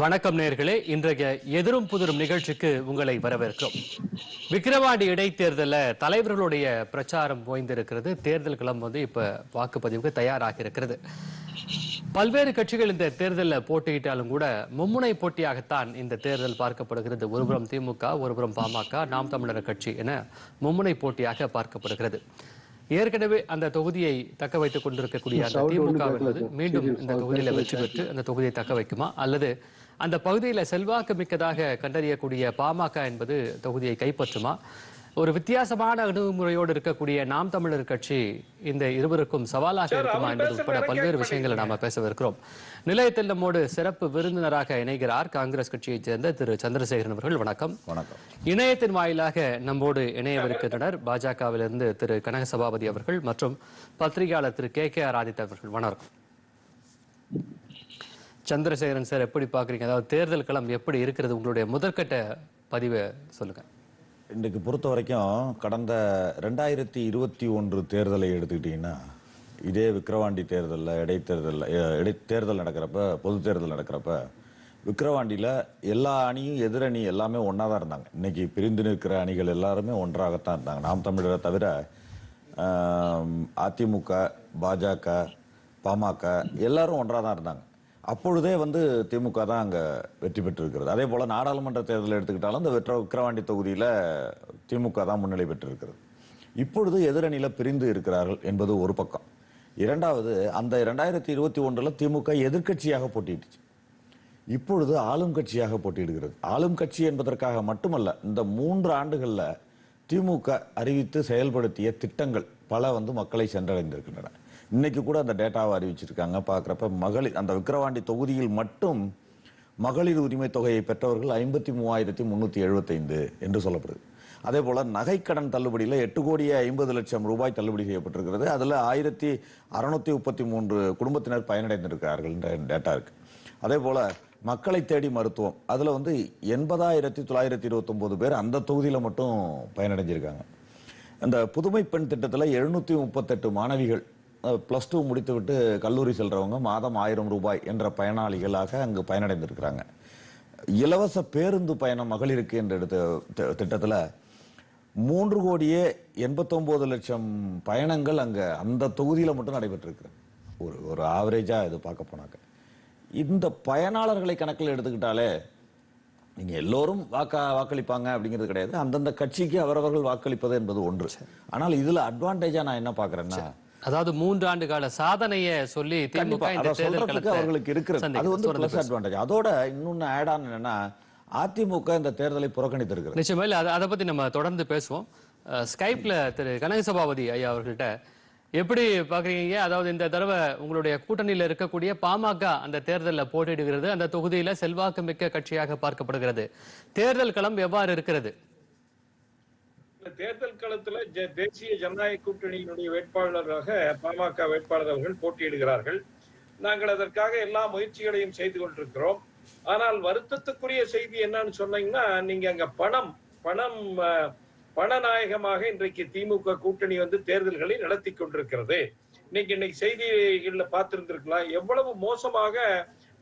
வணக்கம் நேர்களே. இன்றைய எதிரும் புதிரும் நிகழ்ச்சிக்கு உங்களை வரவேற்கிறோம். விக்கிரவாண்டி இடைத்தேர்தலில் தலைவர்களுடைய பிரச்சாரம் ஓய்ந்திருக்கிறது. தேர்தல் களம் வந்து இப்ப வாக்குப்பதிவுக்கு தயாராக இருக்கிறது பல்வேறு கட்சிகள் இந்த தேர்தலில் போட்டியிட்டாலும் கூட மும்முனை போட்டியாகத்தான் இந்த தேர்தல் பார்க்கப்படுகிறது. ஒருபுறம் திமுக ஒருபுறம் பாமக நாம் தமிழர் கட்சி என மும்முனை போட்டியாக பார்க்கப்படுகிறது. ஏற்கனவே அந்த தொகுதியை தக்க வைத்துக் கொண்டிருக்கக்கூடிய அந்த திமுக மீண்டும் இந்த தொகுதியில வெற்றி பெற்று அந்த தொகுதியை தக்க வைக்குமா? அல்லது அந்த பகுதியில செல்வாக்கு மிக்கதாக கண்டறியக்கூடிய பாமக என்பது தொகுதியை கைப்பற்றுமா? ஒரு வித்தியாசமான அணுகுமுறையோடு இருக்கக்கூடிய நாம் தமிழர் கட்சி இந்த இருவருக்கும் சவாலாக இருக்குமா என்பது உட்பட பல்வேறு விஷயங்களை நாம பேசவிருக்கிறோம் நிலையத்தில் நம்மோடு சிறப்பு விருந்தினராக இணைகிறார் காங்கிரஸ் கட்சியைச் சேர்ந்த திரு சந்திரசேகரன் அவர்கள். வணக்கம். வணக்கம். இணையத்தின் வாயிலாக நம்மோடு இணையவிருக்கின்றனர் பாஜகவிலிருந்து திரு கனக சபாபதி அவர்கள் மற்றும் பத்திரிகையாளர் Thiru K K R Aditya அவர்கள். வணக்கம். சந்திரசேகரன் சார் எப்படி பார்க்குறீங்க? அதாவது தேர்தல் களம் எப்படி இருக்கிறது? உங்களுடைய முதற்கட்ட பதிவை சொல்லுங்க. இன்றைக்கு பொறுத்த வரைக்கும் கடந்த ரெண்டாயிரத்தி இருபத்தி ஒன்று தேர்தலை எடுத்துக்கிட்டிங்கன்னா இதே விக்கிரவாண்டி தேர்தலில் இடைத்தேர்தலில் இடை தேர்தல் நடக்கிறப்ப பொது தேர்தல் நடக்கிறப்ப விக்கிரவாண்டியில் எல்லா அணியும் எதிரணி எல்லாமே ஒன்றா தான் இருந்தாங்க. இன்றைக்கி பிரிந்து நிற்கிற அணிகள் எல்லாருமே ஒன்றாகத்தான் இருந்தாங்க. நாம் தமிழரை தவிர அதிமுக பாஜக பாமக எல்லாரும் ஒன்றாக தான் இருந்தாங்க. அப்பொழுதே வந்து திமுக தான் அங்கே வெற்றி பெற்றிருக்கிறது. அதே போல் நாடாளுமன்ற தேர்தல் எடுத்துக்கிட்டாலும் இந்த வெற்ற விக்கிரவாண்டி தொகுதியில் திமுக தான் முன்னிலை பெற்றிருக்கிறது. இப்பொழுது எதிரணியில் பிரிந்து இருக்கிறார்கள் என்பது ஒரு பக்கம். இரண்டாவது அந்த ரெண்டாயிரத்தி இருபத்தி ஒன்றில் திமுக எதிர்க்கட்சியாக போட்டியிட்டுச்சு இப்பொழுது ஆளும் கட்சியாக போட்டியிடுகிறது. ஆளும் கட்சி என்பதற்காக மட்டுமல்ல இந்த மூன்று ஆண்டுகளில் திமுக அறிவித்து செயல்படுத்திய திட்டங்கள் பல வந்து மக்களை சென்றடைந்திருக்கின்றன. இன்னைக்கு கூட அந்த டேட்டாவை அறிவிச்சிருக்காங்க. பார்க்குறப்ப மகளிர் அந்த விக்கிரவாண்டி தொகுதியில் மட்டும் மகளிர் உரிமை தொகையை பெற்றவர்கள் ஐம்பத்தி மூவாயிரத்தி முந்நூற்றி எழுபத்தைந்து என்று சொல்லப்படுது. அதே போல் நகைக்கடன் தள்ளுபடியில் எட்டு கோடியே ஐம்பது லட்சம் ரூபாய் தள்ளுபடி செய்யப்பட்டிருக்கிறது. அதில் ஆயிரத்தி அறநூற்றி முப்பத்தி மூன்று குடும்பத்தினர் பயனடைந்திருக்கிறார்கள் டேட்டா இருக்கு. அதே போல் மக்களை தேடி மருத்துவம். அதில் வந்து எண்பதாயிரத்தி தொள்ளாயிரத்தி இருபத்தொம்போது பேர் அந்த தொகுதியில் மட்டும் பயனடைஞ்சிருக்காங்க. அந்த புதுமை பெண் திட்டத்தில் எழுநூற்றி முப்பத்தெட்டு மாணவிகள் ப்ளஸ் டூ முடித்துவிட்டு கல்லூரி செல்றவங்க மாதம் ஆயிரம் ரூபாய் என்ற பயனாளிகளாக அங்கு பயனடைந்திருக்கிறாங்க. இலவச பேருந்து பயணம் மகளிருக்கு என்ற எடுத்த திட்டத்துல மூன்று கோடியே எண்பத்தொன்பது லட்சம் பயணங்கள் அங்க அந்த தொகுதியில மட்டும் நடைபெற்றிருக்கு. ஒரு ஒரு ஆவரேஜா இது பார்க்க போனாக்க. இந்த பயனாளர்களை கணக்கில் எடுத்துக்கிட்டாலே நீங்க எல்லோரும் வாக்கா வாக்களிப்பாங்க அப்படிங்கிறது கிடையாது. அந்தந்த கட்சிக்கு அவரவர்கள் வாக்களிப்பது என்பது ஒன்று. ஆனால் இதுல அட்வான்டேஜா நான் என்ன பாக்குறேன்னா அதாவது மூன்று ஆண்டு கால சாதனையை சொல்லி திமுக இந்த தேர்தல் அவர்களுக்கு இருக்கிறது. அது. வந்து பிளஸ் அட்வான்டேஜ் அதோட இன்னொன்னு ஆட் ஆன் என்னன்னா அதிமுக இந்த தேர்தலை புறக்கணித்திருக்கிறது. நிச்சயமா இல்ல அதை- பத்தி நம்ம தொடர்ந்து பேசுவோம். ஸ்கைப்ல திரு கனக சபாபதி ஐயா அவர்கள்ட்ட எப்படி பாக்குறீங்க? அதாவது இந்த தடவை உங்களுடைய கூட்டணியில இருக்கக்கூடிய பாமக அந்த தேர்தலில் போட்டியிடுகிறது. அந்த தொகுதியில செல்வாக்கு மிக்க கட்சியாக பார்க்கப்படுகிறது. தேர்தல் களம் எவ்வாறு இருக்கிறது? தேர்தல் களத்துல ஜ- தேசிய ஜனநாயக கூட்டணியினுடைய வேட்பாளராக பாமக வேட்பாளர் அவர்கள் போட்டியிடுகிறார்கள். நாங்கள் அதற்காக எல்லா முயற்சிகளையும் செய்து கொண்டிருக்கிறோம். ஆனால் வருத்தத்துக்குரிய செய்தி என்னன்னு சொன்னீங்கன்னா நீங்க அங்க பணம் பணம் பணநாயகமாக இன்றைக்கு திமுக கூட்டணி வந்து தேர்தல்களை நடத்தி கொண்டிருக்கிறது. இன்னைக்கு இன்னைக்கு செய்திகள்ல பார்த்திருந்திருக்கலாம். எவ்வளவு மோசமாக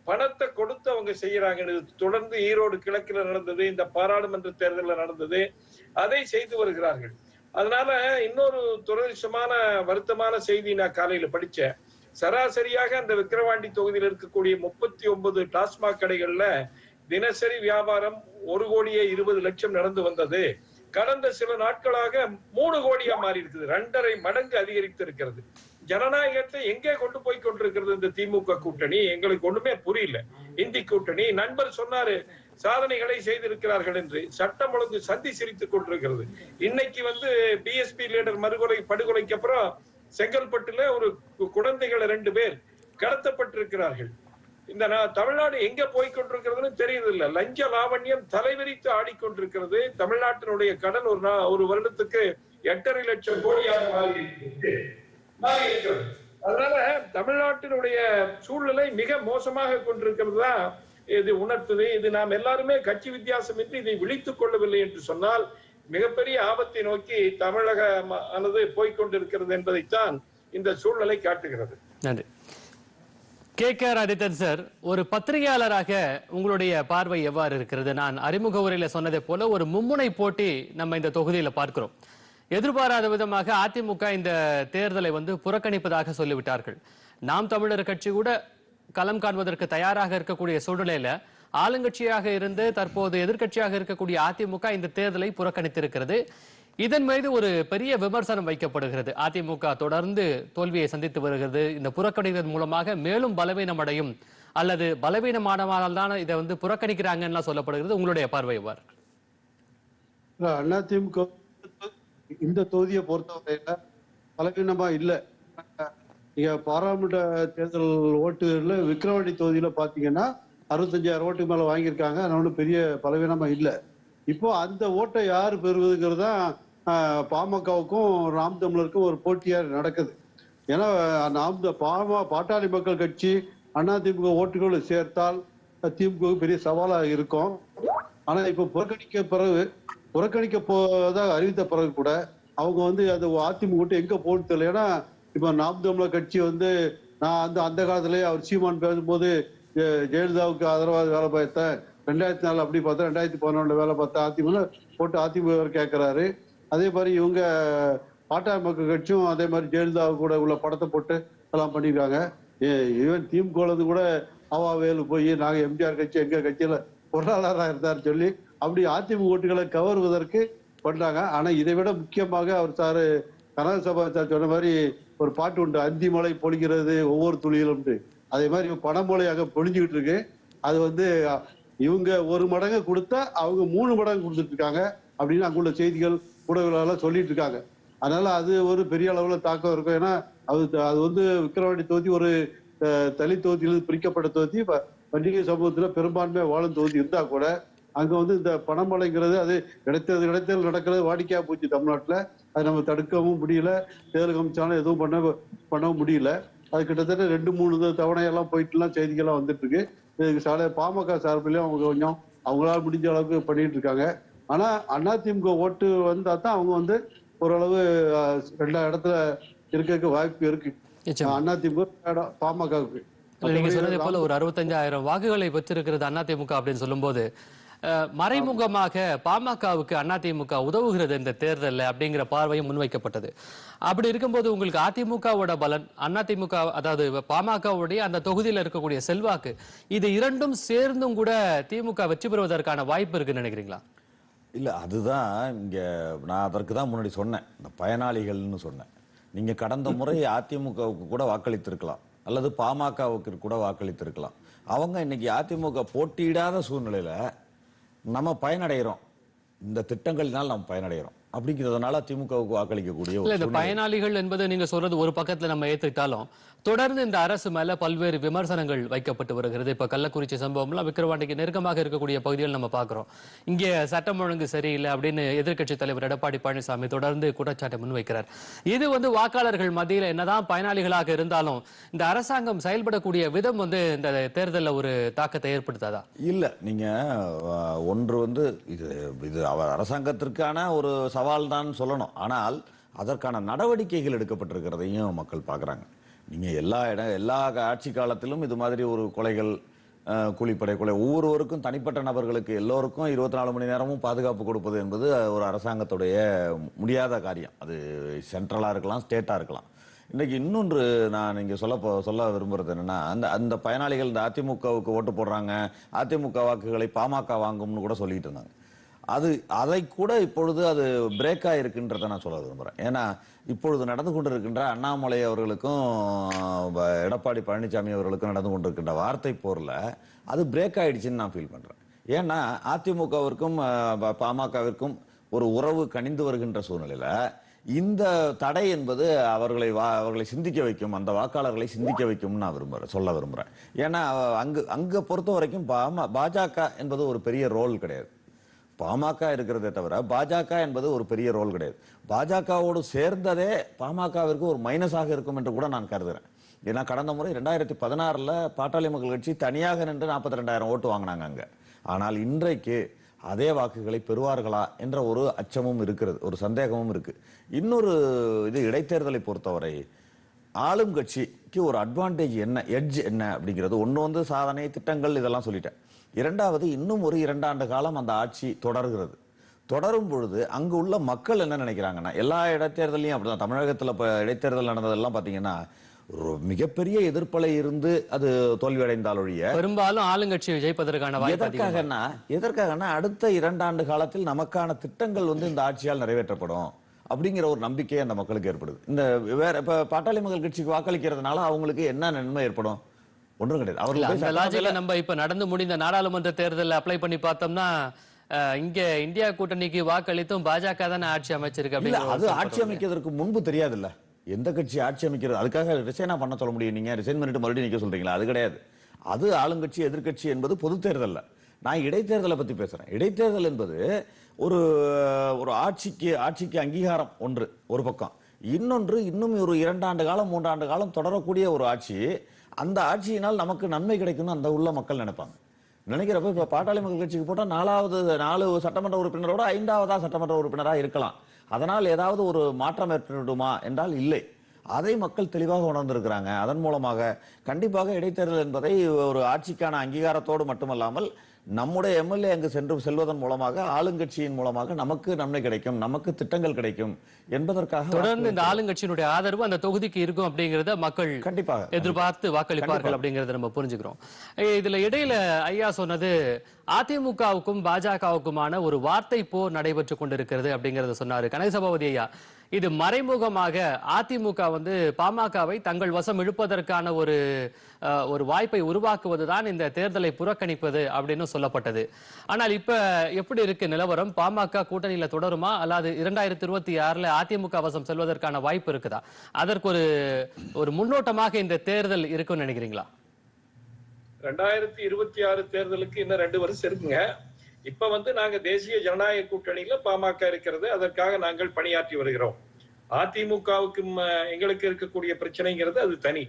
பணத்தை கொடுத்து அவங்க செய்யறாங்க தொடர்ந்து ஈரோடு கிழக்குல நடந்தது இந்த பாராளுமன்ற தேர்தலில் நடந்தது அதை செய்து வருகிறார்கள். அதனால இன்னொரு துரதிருஷ்டமான வருத்தமான செய்தி நான் காலையில படிச்சேன். சராசரியாக அந்த விக்கிரவாண்டி தொகுதியில் இருக்கக்கூடிய முப்பத்தி ஒன்பது டாஸ்மாக் கடைகள்ல தினசரி வியாபாரம் ஒரு கோடியே இருபது லட்சம் நடந்து வந்தது. கடந்த சில நாட்களாக மூணு கோடியா மாறி இருக்குது ரெண்டரை மடங்கு அதிகரித்து இருக்கிறது. ஜனநாயகத்தை எங்கே கொண்டு போய் கொண்டிருக்கிறது இந்த திமுக கூட்டணி? எங்களுக்கு ஒண்ணுமே புரியல. இந்தி கூட்டணி. நண்பர் சொன்னாரு சாதனைகளை செய்திருக்கிறார்கள் என்று. சட்டம் ஒழுங்கு சந்தி சிரித்துக் கொண்டிருக்கிறது. இன்னைக்கு வந்து பிஎஸ்பி லீடர் மறுகொலை படுகொலைக்கு அப்புறம் செங்கல்பட்டுல ஒரு குழந்தைகள் ரெண்டு பேர் கடத்தப்பட்டிருக்கிறார்கள். இந்த தமிழ்நாடு எங்க போய் கொண்டிருக்கிறதுன்னு இல்ல லஞ்ச லாவண்யம் தலைவிரித்து ஆடிக்கொண்டிருக்கிறது. தமிழ்நாட்டினுடைய கடன் ஒரு நா- ஒரு வருடத்துக்கு எட்டரை லட்சம் கோடியாக மாறி அதனால தமிழ்நாட்டினுடைய சூழ்நிலை மிக மோசமாக கொண்டிருக்கிறது தான் இது உணர்த்துது. இது நாம் எல்லாருமே கட்சி வித்தியாசமின்றி இதை விழித்துக் கொள்ளவில்லை என்று சொன்னால் மிகப்பெரிய ஆபத்தை நோக்கி தமிழக ஆனது போய்க்கொண்டிருக்கிறது என்பதைத்தான் இந்த சூழ்நிலை காட்டுகிறது. நன்றி. கே. கே. ஆதித்தன் சார் ஒரு பத்திரிகையாளராக உங்களுடைய பார்வை எவ்வாறு இருக்கிறது? நான் அறிமுக உரையில சொன்னதை போல ஒரு மும்முனை போட்டி நம்ம இந்த தொகுதியில பார்க்கிறோம். எதிர்பாராத விதமாக அதிமுக இந்த தேர்தலை வந்து புறக்கணிப்பதாக சொல்லிவிட்டார்கள். நாம் தமிழர் கட்சி கூட களம் காண்பதற்கு தயாராக இருக்கக்கூடிய சூழ்நிலையில ஆளுங்கட்சியாக இருந்து தற்போது எதிர்க்கட்சியாக இருக்கக்கூடிய அதிமுக இந்த தேர்தலை புறக்கணித்திருக்கிறது. இதன் மீது ஒரு பெரிய விமர்சனம் வைக்கப்படுகிறது. அதிமுக தொடர்ந்து தோல்வியை சந்தித்து வருகிறது. இந்த புறக்கணித்ததன் மூலமாக மேலும் பலவீனம் அடையும் அல்லது பலவீனமானவானால் தான் இதை வந்து புறக்கணிக்கிறாங்கன்னு சொல்லப்படுகிறது. உங்களுடைய பார்வை அதிமுக இந்த தொகுதியை பொறுத்தவரையில பலவீனமா இல்லை. நீங்க பாராளுமன்ற தேர்தல் ஓட்டுல விக்கிரவாண்டி தொகுதியில பாத்தீங்கன்னா அறுபத்தஞ்சாயிரம் ஓட்டுக்கு மேல வாங்கியிருக்காங்க. அதனால ஒண்ணும் பெரிய பலவீனமா இல்ல. இப்போ அந்த ஓட்டை யார் பெறுவதுங்கிறது தான் ஆஹ், பாமகவுக்கும் ராம் தமிழருக்கும் ஒரு போட்டியா நடக்குது. ஏன்னா நாம் பாம பாட்டாளி மக்கள் கட்சி அதிமுக ஓட்டுகளை சேர்த்தால் திமுக பெரிய சவாலா இருக்கும். ஆனா இப்போ புறக்கணிக்க பிறகு புறக்கணிக்க போதாக அறிவித்த பிறகு கூட அவங்க வந்து அது அதிமுக விட்டு எங்க போட்டு தெரியல ஏன்னா இப்ப நாம் தமிழர் கட்சி வந்து நான் அந்த அந்த காலத்திலேயே அவர் சீமான் பேசும்போது ஜெயலலிதாவுக்கு ஆதரவாக வேலை பார்த்தேன் ரெண்டாயிரத்தி நாலு அப்படி பார்த்தேன் ரெண்டாயிரத்தி பதினொன்று வேலை பார்த்தேன் அதிமுக போட்டு அதிமுக கேட்கிறாரு அதே மாதிரி இவங்க பாட்டாளி மக்கள் கட்சியும் அதே மாதிரி ஜெயலலிதா கூட உள்ள படத்தை போட்டு எல்லாம் பண்ணியிருக்காங்க. ஈவன் திமுக கூட அவாவேலு போய் நாங்கள் எம்ஜிஆர் கட்சி எங்கள் கட்சியில் பொருளாளராக இருந்தார் சொல்லி அப்படி அதிமுக ஓட்டுகளை கவருவதற்கு பண்றாங்க. ஆனா இதை விட முக்கியமாக அவர் சாரு கனக சபா சார் சொன்ன மாதிரி ஒரு பாட்டு உண்டு அந்தி மலை பொழிகிறது ஒவ்வொரு துளியிலும் அதே மாதிரி பணமொழியாக பொழிஞ்சுக்கிட்டு இருக்கு. அது வந்து இவங்க ஒரு மடங்கு கொடுத்தா அவங்க மூணு மடங்கு கொடுத்துட்டு இருக்காங்க அப்படின்னு அங்குள்ள செய்திகள் ஊடகங்களெல்லாம் சொல்லிட்டு இருக்காங்க. அதனால அது ஒரு பெரிய அளவுல தாக்கம் இருக்கும். ஏன்னா அது அது வந்து விக்கிரவாண்டி தொகுதி ஒரு தலித் தொகுதியிலிருந்து பிரிக்கப்பட்ட தொகுதி. பண்டிகை சமூகத்துல பெரும்பான்மை வாழும் தொகுதி இருந்தா கூட அங்க வந்து இந்த பணமழைங்கிறது அது கிடைத்தது கிடைத்தது நடக்கிறது வாடிக்கையா போச்சு தமிழ்நாட்டுல. அது நம்ம தடுக்கவும் முடியல தேர்தல் கமிச்சாலும் எதுவும் பண்ண பண்ணவும் முடியல. அது கிட்டத்தட்ட ரெண்டு மூணு தவணையெல்லாம் போயிட்டுலாம் செய்திகள்லாம் வந்துட்டு இருக்கு இதுக்கு சாலை பாமக சார்பிலையும் அவங்க கொஞ்சம் அவங்களால முடிஞ்ச அளவுக்கு பண்ணிட்டு இருக்காங்க. ஆனா அதிமுக ஓட்டு வந்தா தான் அவங்க வந்து ஓரளவு அஹ், ரெண்டாம் இடத்துல இருக்க வாய்ப்பு இருக்கு. அதிமுக பாமகவுக்கு. நீங்க சொன்னதை போல ஒரு அறுபத்தஞ்சாயிரம் வாக்குகளை பெற்றிருக்கிறது அதிமுக அப்படின்னு சொல்லும்போது மறைமுகமாக பாமகவுக்கு அதிமுக உதவுகிறது இந்த தேர்தலில் அப்படிங்கிற பார்வையும் முன்வைக்கப்பட்டது. அப்படி இருக்கும்போது உங்களுக்கு அதிமுகவோட பலன் அதிமுக அதாவது பாமகவுடைய அந்த தொகுதியில் இருக்கக்கூடிய செல்வாக்கு இது இரண்டும் சேர்ந்தும் கூட திமுக வெற்றி பெறுவதற்கான வாய்ப்பு இருக்குன்னு நினைக்கிறீங்களா? இல்லை அதுதான் இங்கே நான் அதற்கு தான் முன்னாடி சொன்னேன். இந்த பயனாளிகள்னு சொன்னேன். நீங்கள் கடந்த முறை அதிமுகவுக்கு கூட வாக்களித்திருக்கலாம். அல்லது பாமகவுக்கு கூட வாக்களித்திருக்கலாம். அவங்க இன்னைக்கு அதிமுக போட்டியிடாத சூழ்நிலையில் நம்ம பயனடைகிறோம் இந்த திட்டங்களினால் நாம் பயனடைகிறோம் அப்படிங்கிறதுனால திமுகவுக்கு வாக்களிக்கக்கூடிய. பயனாளிகள் என்பது நீங்க சொல்றது ஒரு பக்கத்துல நம்ம ஏத்துக்கிட்டாலும் தொடர்ந்து இந்த அரசு மேல பல்வேறு விமர்சனங்கள் வைக்கப்பட்டு வருகிறது. இப்ப கள்ளக்குறிச்சி சம்பவம்லாம் விக்கிரவாண்டிக்கு நெருக்கமாக இருக்கக்கூடிய பகுதிகள் நம்ம பாக்குறோம் இங்கே சட்டம் ஒழுங்கு சரியில்லை அப்படின்னு எதிர்க்கட்சி தலைவர் எடப்பாடி பழனிசாமி தொடர்ந்து குற்றச்சாட்டை முன்வைக்கிறார். இது வந்து வாக்காளர்கள் மத்தியில் என்னதான் பயனாளிகளாக இருந்தாலும் இந்த அரசாங்கம் செயல்படக்கூடிய விதம் வந்து இந்த தேர்தலில் ஒரு தாக்கத்தை ஏற்படுத்தாதா? இல்ல நீங்க ஒன்று வந்து இது இது அவர் அரசாங்கத்திற்கான ஒரு சவால் தான் சொல்லணும். ஆனால் அதற்கான நடவடிக்கைகள் எடுக்கப்பட்டிருக்கிறதையும் மக்கள் பார்க்குறாங்க. நீங்கள் எல்லா இடம் எல்லா ஆட்சி காலத்திலும் இது மாதிரி ஒரு கொலைகள் கூலிப்படை கொலை ஒவ்வொருவருக்கும் தனிப்பட்ட நபர்களுக்கு எல்லோருக்கும் இருபத்தி நாலு மணி நேரமும் பாதுகாப்பு கொடுப்பது என்பது ஒரு அரசாங்கத்துடைய முடியாத காரியம். அது சென்ட்ரலாக இருக்கலாம் ஸ்டேட்டாக இருக்கலாம். இன்றைக்கி இன்னொன்று நான் நீங்கள் சொல்ல போ- சொல்ல விரும்புகிறது என்னென்னா அந்த அந்த பயனாளிகள் இந்த அதிமுகவுக்கு ஓட்டு போடுறாங்க அதிமுக வாக்குகளை பாமக வாங்கும்னு கூட சொல்லிட்டு இருந்தாங்க. அது அதை கூட இப்பொழுது அது பிரேக் ஆயிருக்குன்றத நான் சொல்ல விரும்புகிறேன் ஏன்னா இப்பொழுது நடந்து கொண்டிருக்கின்ற அண்ணாமலை அவர்களுக்கும் எடப்பாடி பழனிசாமி அவர்களுக்கும் நடந்து கொண்டிருக்கின்ற வார்த்தை போரில் அது பிரேக் ஆயிடுச்சுன்னு நான் ஃபீல் பண்ணுறேன் ஏன்னா அதிமுகவிற்கும் பாமகவிற்கும் ஒரு உறவு கனிந்து வருகின்ற சூழ்நிலையில் இந்த தடை என்பது அவர்களை வா அவர்களை சிந்திக்க வைக்கும் அந்த வாக்காளர்களை சிந்திக்க வைக்கும் நான் விரும்புகிறேன் சொல்ல விரும்புகிறேன் ஏன்னா அங்கு அங்கே பொறுத்த வரைக்கும் பாம பாஜக என்பது ஒரு பெரிய ரோல் கிடையாது. பாமக இருக்கிறதே தவிர பாஜக என்பது ஒரு பெரிய ரோல் கிடையாது. பாஜகவோடு சேர்ந்ததே பாமகவிற்கு ஒரு மைனஸாக இருக்கும் என்று கூட நான் கருதுறேன். ஏன்னா கடந்த முறை ரெண்டாயிரத்தி பதினாறில் பாட்டாளி மக்கள் கட்சி தனியாக நின்று நாற்பத்தி ரெண்டாயிரம் ஓட்டு வாங்கினாங்க அங்கே. ஆனால் இன்றைக்கு அதே வாக்குகளை பெறுவார்களா என்ற ஒரு அச்சமும் இருக்கிறது ஒரு சந்தேகமும் இருக்குது இன்னொரு இது இடைத்தேர்தலை பொறுத்தவரை ஆளும் கட்சிக்கு ஒரு அட்வான்டேஜ் என்ன எட்ஜ் என்ன அப்படிங்கிறது ஒன்று வந்து சாதனை திட்டங்கள் இதெல்லாம் சொல்லிட்டேன். இரண்டாவது இன்னும் ஒரு இரண்டாண்டு காலம் அந்த ஆட்சி தொடர்கிறது. தொடரும் பொழுது அங்கு உள்ள மக்கள் என்ன நினைக்கிறாங்கன்னா எல்லா இடைத்தேர்தலையும் அப்படிதான். தமிழகத்துல இப்ப இடைத்தேர்தல் நடந்ததெல்லாம் பாத்தீங்கன்னா ஒரு மிகப்பெரிய எதிர்ப்பலை இருந்து அது தோல்வியடைந்தால் ஒழிய பெரும்பாலும் ஆளுங்கட்சி ஜெயிப்பதற்கான எதற்காகன்னா எதற்காகன்னா அடுத்த இரண்டாண்டு காலத்தில் நமக்கான திட்டங்கள் வந்து இந்த ஆட்சியால் நிறைவேற்றப்படும் அப்படிங்கிற ஒரு நம்பிக்கை அந்த மக்களுக்கு ஏற்படுது. இந்த வேற இப்ப பாட்டாளி மக்கள் கட்சிக்கு வாக்களிக்கிறதுனால அவங்களுக்கு என்ன நன்மை ஏற்படும்? ஒன்றும் கிடையாது. அவர்கள் நம்ம இப்ப நடந்து முடிந்த நாடாளுமன்ற தேர்தலில் அப்ளை பண்ணி பார்த்தோம்னா இங்க இந்தியா கூட்டணிக்கு வாக்களித்தும் பாஜக தானே ஆட்சி அமைச்சிருக்கு ஒரு அது ஆட்சி? அமைக்கிறதுக்கு முன்பு தெரியாதுல்ல. எந்த கட்சி ஆட்சி அமைக்கிறது? அதுக்காக ரிசைனா பண்ண சொல்ல முடியும் நீங்க. ரிசைன் பண்ணிட்டு மறுபடியும் நிக்க சொல்றீங்களா? அது கிடையாது. அது ஆளுங்கட்சி எதிர்க்கட்சி என்பது பொது தேர்தல்ல நான் இடைத்தேர்தலை பத்தி பேசுறேன். இடைத்தேர்தல் என்பது ஒரு ஒரு ஆட்சிக்கு ஆட்சிக்கு அங்கீகாரம் ஒன்று ஒரு பக்கம். இன்னொன்று இன்னும் ஒரு இரண்டாண்டு காலம் மூன்றாண்டு காலம் தொடரக்கூடிய ஒரு ஆட்சி அந்த ஆட்சியினால் நமக்கு நன்மை கிடைக்கும்னு அந்த உள்ள மக்கள் நினைப்பாங்க. நினைக்கிறப்ப இப்ப பாட்டாளி மக்கள் கட்சிக்கு போட்டா நாலாவது நாலு சட்டமன்ற உறுப்பினரோட ஐந்தாவதா சட்டமன்ற உறுப்பினரா இருக்கலாம். அதனால் ஏதாவது ஒரு மாற்றம் ஏற்பட்டுமா என்றால் இல்லை. அதை மக்கள் தெளிவாக உணர்ந்திருக்கிறாங்க. அதன் மூலமாக கண்டிப்பாக இடைத்தேர்தல் என்பதை ஒரு ஆட்சிக்கான அங்கீகாரத்தோடு மட்டுமல்லாமல் நம்முடைய எம்எல்ஏ அங்கு சென்று செல்வதன் மூலமாக ஆளுங்கட்சியின் மூலமாக நமக்கு நன்மை கிடைக்கும் நமக்கு திட்டங்கள் கிடைக்கும் என்பதற்காக தொடர்ந்து இந்த ஆளுங்கட்சியினுடைய ஆதரவு அந்த தொகுதிக்கு இருக்கும் அப்படிங்கறத மக்கள் கண்டிப்பாக எதிர்பார்த்து வாக்களிப்பார்கள். அப்படிங்கறத நம்ம புரிஞ்சுக்கிறோம். இதுல இடையில ஐயா சொன்னது அதிமுகவுக்கும் பாஜகவுக்குமான ஒரு வார்த்தை போர் நடைபெற்று கொண்டிருக்கிறது அப்படிங்கறத சொன்னாரு கனகசபாபதி ஐயா. இது மறைமுகமாக அதிமுக வந்து பாமகவை தங்கள் வசம் இழுப்பதற்கான ஒரு ஒரு வாய்ப்பை உருவாக்குவதுதான் இந்த தேர்தலை புறக்கணிப்பது அப்படின்னு சொல்லப்பட்டது. ஆனால் இப்ப எப்படி இருக்கு நிலவரம்? பாமக கூட்டணியில தொடருமா? அல்லது இரண்டாயிரத்தி இருபத்தி ஆறுல அதிமுக வசம் செல்வதற்கான வாய்ப்பு இருக்குதா? அதற்கு ஒரு ஒரு முன்னோட்டமாக இந்த தேர்தல் இருக்குன்னு நினைக்கிறீங்களா? ரெண்டாயிரத்தி இருபத்தி ஆறு தேர்தலுக்கு இன்னும் ரெண்டு வருஷம் இருக்குங்க. இப்ப வந்து நாங்க தேசிய ஜனநாயக கூட்டணியில பாமக இருக்கிறது அதற்காக நாங்கள் பணியாற்றி வருகிறோம். அதிமுகவுக்கும் எங்களுக்கு இருக்கக்கூடிய பிரச்சனைங்கிறது அது தனி.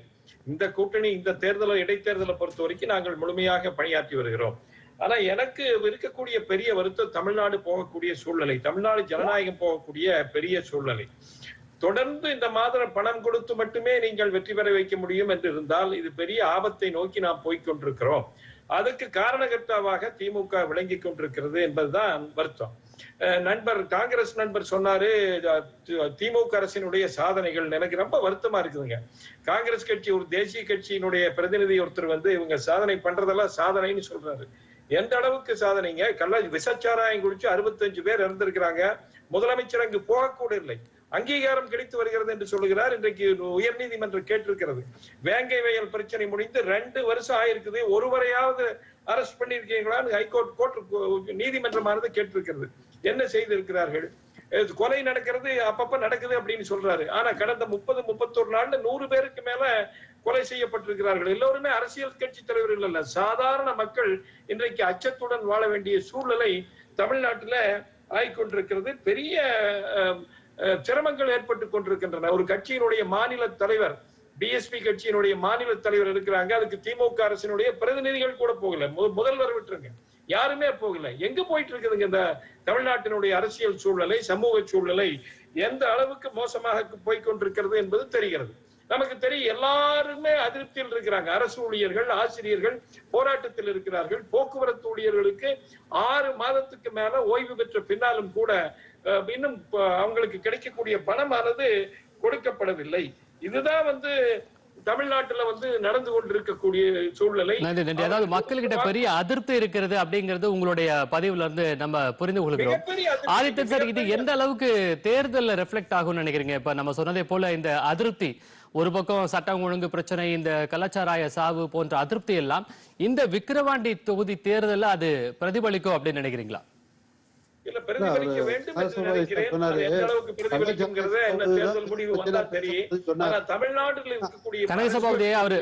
இந்த கூட்டணி இந்த தேர்தலை இடைத்தேர்தலை பொறுத்த வரைக்கும் நாங்கள் முழுமையாக பணியாற்றி வருகிறோம். ஆனா எனக்கு இருக்கக்கூடிய பெரிய வருத்தம் தமிழ்நாடு போகக்கூடிய சூழ்நிலை தமிழ்நாடு ஜனநாயகம் போகக்கூடிய பெரிய சூழ்நிலை. தொடர்ந்து இந்த மாதிரி பணம் கொடுத்து மட்டுமே நீங்கள் வெற்றி பெற வைக்க முடியும் என்று இருந்தால் இது பெரிய ஆபத்தை நோக்கி நாம் போய்க் கொண்டிருக்கிறோம். அதுக்கு காரணகர்த்தாவாக திமுக விளங்கி கொண்டிருக்கிறது என்பதுதான் வருத்தம். நண்பர் காங்கிரஸ் நண்பர் சொன்னாரு திமுக அரசினுடைய சாதனைகள் எனக்கு ரொம்ப வருத்தமா இருக்குதுங்க. காங்கிரஸ் கட்சி ஒரு தேசிய கட்சியினுடைய பிரதிநிதி ஒருத்தர் வந்து இவங்க சாதனை பண்றதெல்லாம் சாதனைன்னு சொல்றாரு. எந்த அளவுக்கு சாதனைங்க? கள்ள விசச்சாராயம் குடிச்சு அறுபத்தஞ்சு பேர் இறந்திருக்கிறாங்க. முதலமைச்சர் அங்கு போகக்கூட இல்லை. அங்கீகாரம் கிடைத்து வருகிறது என்று சொல்லுகிறார். இன்றைக்கு உயர்நீதிமன்றம் கேட்டிருக்கிறது. வேங்கை வயல் பிரச்சனை முடிந்து ரெண்டு வருஷம் ஆயிருக்குது. ஒருவரையாவது அரெஸ்ட் பண்ணியிருக்கீங்களான்னு ஹைகோர்ட் கோர்ட் நீதிமன்றமானது கேட்டிருக்கிறது. என்ன செய்திருக்கிறார்கள்? கொலை நடக்கிறது அப்பப்ப நடக்குது அப்படின்னு சொல்றாரு. ஆனா கடந்த முப்பது முப்பத்தொரு நாள்ல நூறு பேருக்கு மேல கொலை செய்யப்பட்டிருக்கிறார்கள். எல்லோருமே அரசியல் கட்சி தலைவர்கள் அல்ல. சாதாரண மக்கள் இன்றைக்கு அச்சத்துடன் வாழ வேண்டிய சூழ்நிலை தமிழ்நாட்டுல ஆய்கொண்டிருக்கிறது. பெரிய அஹ், சிரமங்கள் ஏற்பட்டு கொண்டிருக்கின்றன. ஒரு கட்சியினுடைய மாநில தலைவர் பிஎஸ்பி கட்சியினுடைய மாநில தலைவர் இருக்கிறாங்க. அதுக்கு திமுக அரசினுடைய பிரதிநிதிகள் கூட போகல. முதல்வர் விட்டுருங்க. யாருமே போகல. எங்க போயிட்டு இருக்குதுங்க இந்த தமிழ்நாட்டினுடைய அரசியல் சூழ்நிலை சமூக சூழ்நிலை? எந்த அளவுக்கு மோசமாக போய்கொண்டிருக்கிறது என்பது தெரிகிறது. நமக்கு தெரியும் எல்லாருமே அதிருப்தியில் இருக்கிறாங்க. அரசு ஊழியர்கள் ஆசிரியர்கள் போராட்டத்தில் இருக்கிறார்கள். போக்குவரத்து ஊழியர்களுக்கு ஆறு மாதத்துக்கு மேல ஓய்வு பெற்ற பின்னாலும் கூட இன்னும் அவங்களுக்கு கிடைக்கக்கூடிய பணமானது கொடுக்கப்படவில்லை. இதுதான் வந்து தமிழ்நாட்டுல வந்து நடந்து கொண்டிருக்கக்கூடிய சூழ்நிலை. நன்றி நன்றி. அதாவது மக்கள்கிட்ட பெரிய அதிருப்தி இருக்கிறது அப்படிங்கிறது உங்களுடைய பதிவுல இருந்து நம்ம புரிந்து கொள்கிறோம். ஆதித்தன் சார் இது எந்த அளவுக்கு தேர்தல்ல ரெஃப்ளெக்ட் ஆகும்னு நினைக்கிறீங்க? இப்ப நம்ம சொன்னதே போல இந்த அதிருப்தி ஒரு பக்கம் சட்டம் ஒழுங்கு பிரச்சனை இந்த கலாச்சாராய சாவு போன்ற அதிருப்தி எல்லாம் இந்த விக்கிரவாண்டி தொகுதி தேர்தல்ல அது பிரதிபலிக்கும் அப்படின்னு நினைக்கிறீங்களா? இல்ல பிரதிபலிக்க அவரு வேண்டும் என்று அரசு நினைக்கிறேன். சொன்னாரு, அது எந்த அளவுக்கு பிரதிபலிக்குங்கிறத என்ன தேர்தல் முடிவு வந்தா தெரியும். சொன்னார் ஆனா தமிழ்நாட்டில் இருக்கக்கூடிய கனகசபாபதி அவரு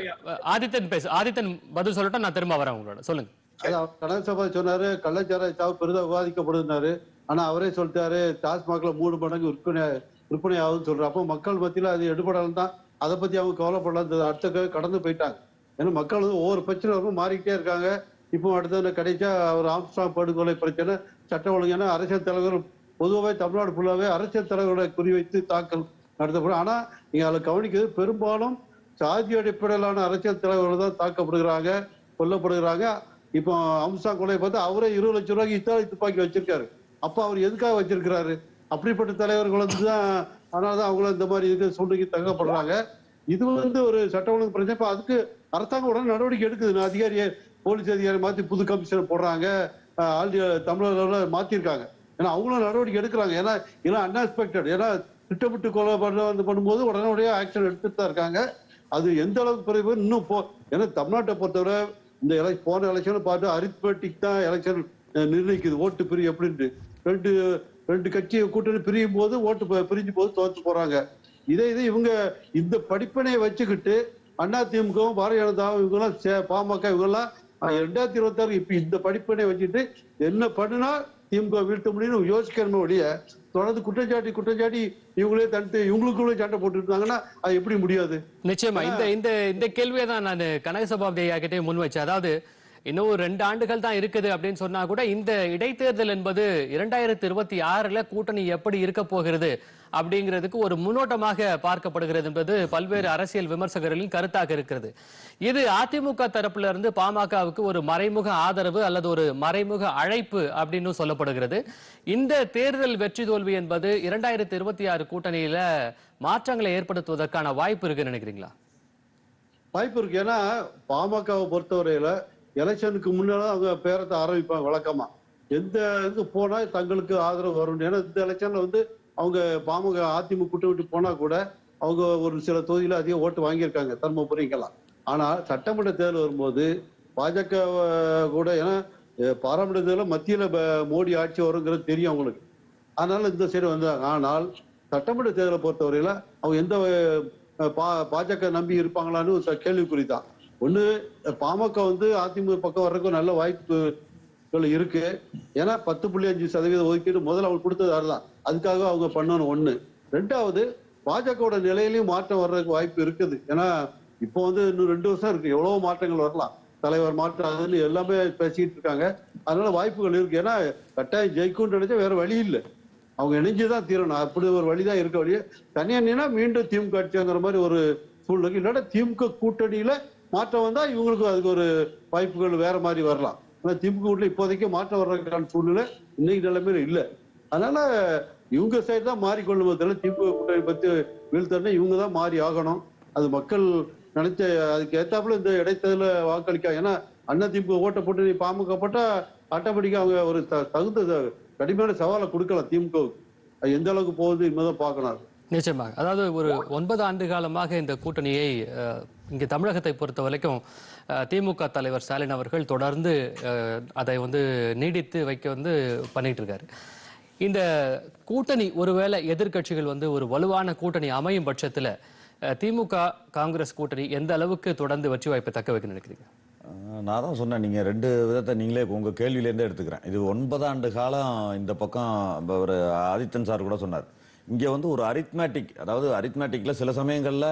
ஆதித்தன் பேசு ஆதித்தன் பதில் சொல்லட்டும் நான் திரும்ப வரேன் உங்களோட. சொல்லுங்க. அதான் கனகசபாதி சொன்னாரு கள்ளச்சாராய சாவு பெரிதா விவாதிக்கப்படுதுனாரு ஆனா அவரே சொல்லிட்டாரு டாஸ்மாக்ல மூணு மடங்கு விற்பனை விற்பனை ஆகுதுன்னு சொல்றாரு. அப்போ மக்கள் மத்தியில அது எடுபடலாம் தான். அதை பத்தி அவங்க கவலைப்படலாம். அடுத்த கடந்து போயிட்டாங்க. ஏன்னா மக்கள் வந்து ஒவ்வொரு பிரச்சனை மாறிக்கிட்டே இருக்காங்க. இப்போ அடுத்த கடைசியா ஒரு ஆம்ஸ்டாங் படுகொலை பிரச்சனை சட்ட ஒழுங்கான அரசியல் தலைவர் பொதுவாகவே தமிழ்நாடு ஃபுல்லாகவே அரசியல் தலைவர்களை குறிவைத்து தாக்கல் நடத்தப்படும். ஆனால் நீங்கள் அதில் கவனிக்கிறது பெரும்பாலும் சாதி அடிப்படையிலான அரசியல் தலைவர்கள் தான் தாக்கப்படுகிறாங்க கொல்லப்படுகிறாங்க. இப்போ அம்சா கொலை பார்த்தா அவரே இருபது லட்சம் ரூபாய்க்கு இத்தாலி துப்பாக்கி வச்சிருக்காரு. அப்போ அவர் எதுக்காக வச்சிருக்கிறாரு? அப்படிப்பட்ட தலைவர்கள் வந்து தான் அதனாலதான் அவங்கள இந்த மாதிரி இது சூழ்நிலைக்கு தகப்படுறாங்க இது வந்து ஒரு சட்ட ஒழுங்கு பிரச்சனை. இப்போ அதுக்கு அரசாங்கம் உடனே நடவடிக்கை எடுக்குது. அதிகாரியை போலீஸ் அதிகாரி மாற்றி புது கமிஷனர் போடுறாங்க. அஹ் ஆல் தமிழர்ல மாத்திருக்காங்க. ஏன்னா அவங்களும் நடவடிக்கை எடுக்கிறாங்க. ஏன்னா இதெல்லாம் அன்எக்ஸ்பெக்டட் ஏன்னா திட்டமிட்டு கொலை பண்ண வந்து பண்ணும்போது உடனடியாக ஆக்ஷன் எடுத்துட்டு தான் இருக்காங்க. அது எந்த அளவுக்கு பிறகு இன்னும் போ ஏன்னா தமிழ்நாட்டை பொறுத்தவரை இந்த எலை போன எலெக்ஷனை பார்த்து அரித்மெட்டிக் தான் எலெக்ஷன் நிர்ணயிக்குது. ஓட்டு பிரி எப்படின்ட்டு. ரெண்டு ரெண்டு கட்சி கூட்டணி பிரியும் போது ஓட்டு பிரிஞ்சு போது தோற்று போறாங்க. இதே இது இவங்க இந்த படிப்பினையை வச்சுக்கிட்டு அண்ணா பாரதிய ஜனதாவும் இவங்கெல்லாம் சே- பாமக இவங்கெல்லாம் ரெண்டாயிரத்தி இருபத்தாறு இப்ப இந்த படிப்பினை வச்சுட்டு என்ன பண்ணுனா திமுக வீழ்த்த முடியும்னு யோசிக்கணுமே ஒழிய தொடர்ந்து குற்றச்சாட்டி குற்றச்சாட்டி இவங்களே தனித்து இவங்களுக்குள்ளே சண்டை போட்டு இருந்தாங்கன்னா அது எப்படி முடியாது? நிச்சயமா. இந்த இந்த இந்த கேள்வியை தான் நான் கனகசபாபதி ஐயா கிட்டே முன் வச்சேன். அதாவது இன்னும் ஒரு ரெண்டு ஆண்டுகள் தான் இருக்குது அப்படின்னு சொன்னா கூட இந்த இடைத்தேர்தல் என்பது இரண்டாயிரத்தி இருபத்தி ஆறுல கூட்டணி எப்படி இருக்க போகிறது அப்படிங்கிறதுக்கு ஒரு முன்னோட்டமாக பார்க்கப்படுகிறது என்பது பல்வேறு அரசியல் விமர்சகர்களின் கருத்தாக இருக்கிறது. இது அதிமுக தரப்புல இருந்து பாமகவுக்கு ஒரு மறைமுக ஆதரவு அல்லது ஒரு மறைமுக அழைப்பு அப்படின்னு சொல்லப்படுகிறது. இந்த தேர்தல் வெற்றி தோல்வி என்பது இரண்டாயிரத்தி இருபத்தி ஆறு கூட்டணியில மாற்றங்களை ஏற்படுத்துவதற்கான வாய்ப்பு இருக்குன்னு நினைக்கிறீங்களா? வாய்ப்பு இருக்கு. ஏன்னா பாமகவை பொறுத்தவரையில எலெக்ஷனுக்கு முன்னால அவங்க பேரத்தை ஆரம்பிப்பாங்க வழக்கமா. எந்த இது போனா தங்களுக்கு ஆதரவு வரும் ஏன்னா இந்த எலெக்ஷன்ல வந்து அவங்க பாமக அதிமுக கூட்ட விட்டு போனா கூட அவங்க ஒரு சில தொகுதியில அதிக ஓட்டு வாங்கியிருக்காங்க தர்மபுரிக்கெல்லாம். ஆனா சட்டமன்ற தேர்தல் வரும்போது பாஜக கூட ஏன்னா அஹ், பாராளுமன்ற தேர்தலில் மத்தியில மோடி ஆட்சி வருங்கிறது தெரியும் அவங்களுக்கு. அதனால இந்த சைடு வந்தாங்க. ஆனால் சட்டமன்ற தேர்தலை பொறுத்தவரையில அவங்க எந்த பா- பாஜக நம்பி இருப்பாங்களான்னு ஒரு கேள்விக்குறி தான். ஒண்ணு பாமக வந்து அதிமுக பக்கம் வர்றதுக்கும் நல்ல வாய்ப்புகள் இருக்கு. ஏன்னா பத்து புள்ளி அஞ்சு சதவீத ஒதுக்கீடு முதல்ல அவங்க கொடுத்தது அதுதான். அதுக்காக அவங்க பண்ணணும் ஒண்ணு. ரெண்டாவது பாஜகவோட நிலையிலையும் மாற்றம் வர்றதுக்கு வாய்ப்பு இருக்குது. ஏன்னா இப்போ வந்து இன்னும் ரெண்டு வருஷம் இருக்கு. எவ்வளவு மாற்றங்கள் வரலாம். தலைவர் மாற்றம் அதுன்னு எல்லாமே பேசிக்கிட்டு இருக்காங்க. அதனால வாய்ப்புகள் இருக்கு. ஏன்னா கட்டாயம் ஜெயிக்கும்னு நினைச்சா வேற வழி இல்லை. அவங்க இணைஞ்சுதான் தீரணும். அப்படி ஒரு வழிதான் இருக்க வழியே. தனியா மீண்டும் திமுக ஆட்சிங்கிற மாதிரி ஒரு சூழ்நிலை. இல்லைன்னா திமுக கூட்டணியில மாற்றம் வந்தா இவங்களுக்கு அதுக்கு ஒரு வாய்ப்புகள் வேற மாதிரி வரலாம். ஆனா திமுக கூட்டணி இப்போதைக்கு மாற்றம் வர்றதுக்கான சூழ்நிலை இன்னைக்கு நிலைமையில இல்ல. அதனால இவங்க சைடு தான் மாறிக்கொள்ளும் போதில்ல திமுக கூட்டணி பத்தி வீழ்த்தனா இவங்க தான் மாறி ஆகணும். அது மக்கள் நினைச்ச அதுக்கு ஏத்தாப்புல இந்த இடைத்தேர்தல வாக்களிக்கா ஏன்னா அண்ணா திமுக ஓட்ட போட்டு நீ பாமக போட்டா ஆட்டோமேட்டிக்கா அவங்க ஒரு த- தகுந்த கடுமையான சவாலை கொடுக்கலாம் திமுகவுக்கு. அது எந்த அளவுக்கு போகுது இன்னும் பார்க்கணும். பார்க்கலாம் நிச்சயமாக. அதாவது ஒரு ஒன்பது ஆண்டு காலமாக இந்த கூட்டணியை இங்கே தமிழகத்தை பொறுத்த வரைக்கும் திமுக தலைவர் ஸ்டாலின் அவர்கள் தொடர்ந்து அதை வந்து நீடித்து வைக்க வந்து பண்ணிட்டு இருக்காரு இந்த கூட்டணி ஒருவேளை எதிர்க்கட்சிகள் வந்து ஒரு வலுவான கூட்டணி அமையும் பட்சத்தில் திமுக காங்கிரஸ் கூட்டணி எந்த அளவுக்கு தொடர்ந்து வெற்றி வாய்ப்பை தக்க வைக்க நினைக்கிறீங்க? நான் தான் சொன்னேன் நீங்கள் ரெண்டு விதத்தை நீங்களே உங்கள் கேள்வியிலேருந்தே எடுத்துக்கிறேன். இது ஒன்பதாண்டு காலம் இந்த பக்கம் ஒரு ஆதித்தன் சார் கூட சொன்னார். இங்கே வந்து ஒரு அரித்மேட்டிக் அதாவது அரித்மேட்டிக்கில் சில சமயங்களில்